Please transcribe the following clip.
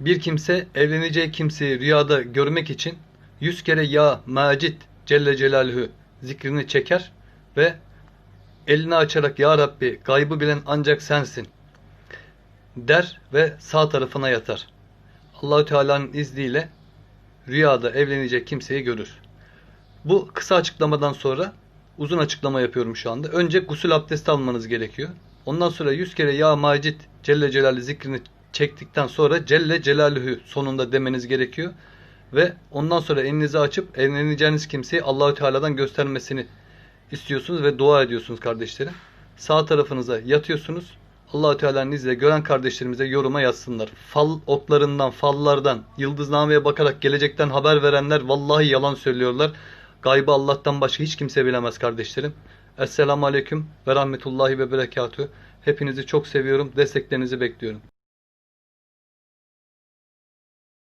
Bir kimse evleneceği kimseyi rüyada görmek için yüz kere Ya Macit Celle Celaluhu zikrini çeker ve elini açarak Ya Rabbi gaybı bilen ancak sensin der ve sağ tarafına yatar. Allahü Teala'nın izniyle rüyada evlenecek kimseyi görür. Bu kısa açıklamadan sonra uzun açıklama yapıyorum şu anda. Önce gusül abdesti almanız gerekiyor. Ondan sonra yüz kere Ya Macit Celle Celaluhu zikrini çektikten sonra Celle Celaluhu sonunda demeniz gerekiyor. Ve ondan sonra elinizi açıp evleneceğiniz kimseyi Allahü Teala'dan göstermesini istiyorsunuz ve dua ediyorsunuz kardeşlerim. Sağ tarafınıza yatıyorsunuz. Allahü Teala'nın izniyle gören kardeşlerimize yoruma yazsınlar. Fal oklarından, fallardan, yıldıznameye bakarak gelecekten haber verenler vallahi yalan söylüyorlar. Gaybı Allah'tan başka hiç kimse bilemez kardeşlerim. Esselamu Aleyküm ve Rahmetullahi ve Berekatü. Hepinizi çok seviyorum. Desteklerinizi bekliyorum.